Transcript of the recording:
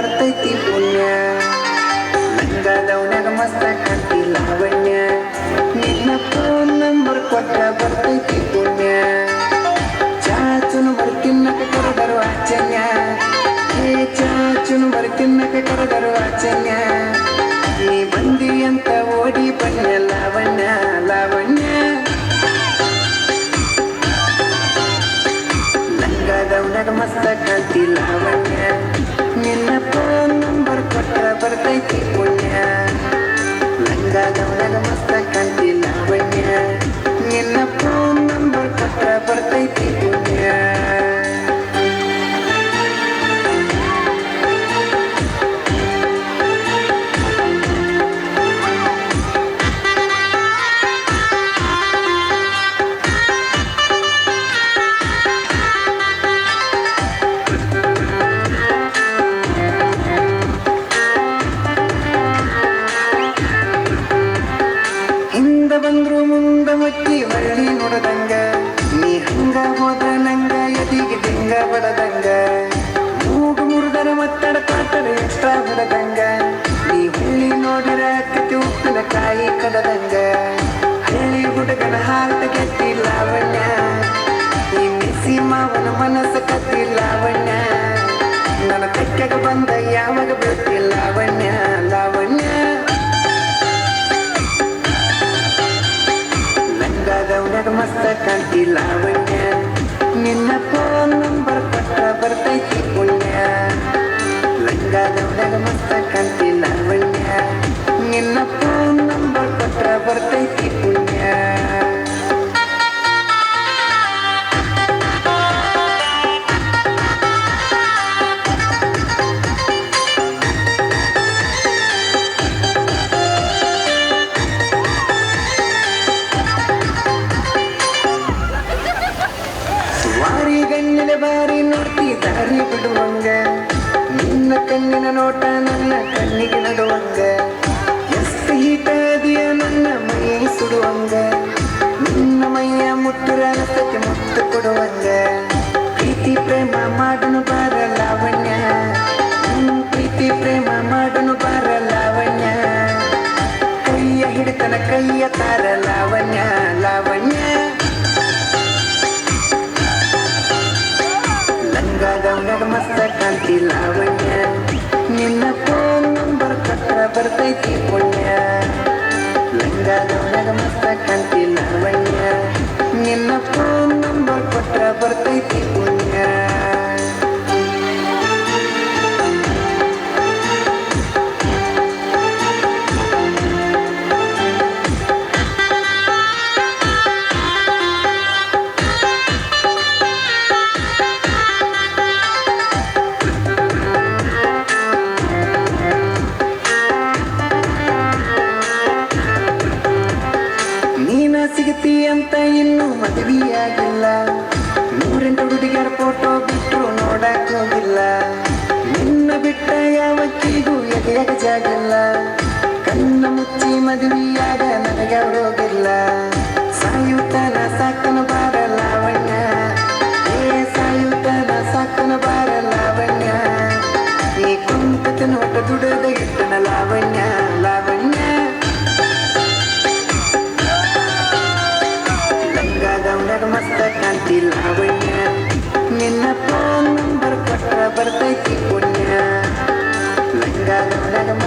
ಬರ್ತೈತಿ ಪುಣ್ಯ. ನಂಗದವನಾಗ ಮಸ್ತ ಕಾಂತಿ ಲಾವಣ್ಯ. ನಿನ್ನ ಫೋನ್ ನಂಬರ್ ಕೊಟ್ಟ ಬರ್ತೈತಿ ಪುಣ್ಯ. ಚಾಚುನು ಬರ್ತಿನ್ನಕ ಕರೆದರು ಆಚನ್ಯ. ಹೇ ಚಾಚುನು ಬರ್ತಿನ್ನಕ ಕರೆದರು ಆಚನ್ಯ. ನೀ ಬಂದಿ ಅಂತ ಓಡಿ ಬನ್ಯ ಕೊಟ್ರ ಬರ್ತೈತಿ ಪುಣ್ಯ ಲಂಗಾದವನಾಗ ಮಸ್ತ ಕಾಂತಿ ಲಾವಣ್ಯ ಎಕ್ಸ್ಟ್ರಾ ಬಡದಂಗ ನೀ ಹುಳ್ಳಿ ನೋಡಿರ ಕತಿ ಉಪ್ಪಿನ ಕಾಯಿ ಕಡದಂಗ. ಹಳ್ಳಿ ಹುಡುಗನ ಹಾರ್ಟ ಕೆತ್ತಿ ಲಾವಣ್ಯ. ಈ ಮಿಸಿ ಮಾವನ ಮನಸ್ಸು ಕತ್ತಿ ಲಾವಣ್ಯ. ನನ್ನ ತೆಕ್ಕೆಗ ಬಂದ ಯಾವಾಗ ಬಿಡ್ತಿ ಲಾವಣ್ಯ? ಲಾವಣ್ಯ. ಲಂಗಾದವನಾಗ ಮಸ್ತ ಕಾಂತಿ ಲಾವಣ್ಯ. ನಿನ್ನ ಫೋನ್ ನಂಬರ್ ಲಂಗಾದವನಾಗ ಮಸ್ತ ಕಾಂತಿ ಲಾವಣ್ಯ ನಿನ್ನ ಫೋನ್ ನಂಬರ್ ಕೊಟ್ಟ ಬರ್ತೈತಿ ಪುಣ್ಯ. ಬಾರಿ ನೋಡ್ತಿ ದಾರಿ ಬಿಡುವಂಗ ನಿನ್ನ ಕಣ್ಣಿನ ನೋಟ ನನ್ನ but they. ಮದುವೆಯಾಗಿಲ್ಲ. ನೂರೆಂಟು ಹುಡುಗಿಯರ ಫೋಟೋ ಬಿಟ್ಟು ನೋಡಕ್ ಹೋಗಿಲ್ಲ. ನಿನ್ನ ಬಿಟ್ಟ ಯಾವತ್ತಿಗೂ ಎದೆಯಾಗ ಜಾಗಿಲ್ಲ ಕಣ್ಣ ಮುಚ್ಚಿ ಮದುವೆಯಾಗ ನನಗೆ ಹೋಗಿಲ್ಲ. ಸಾಯುತ್ತಾನ ಸಾಕನು ಬಾರಲ್ಲ ಲಾವಣ್ಯ. لا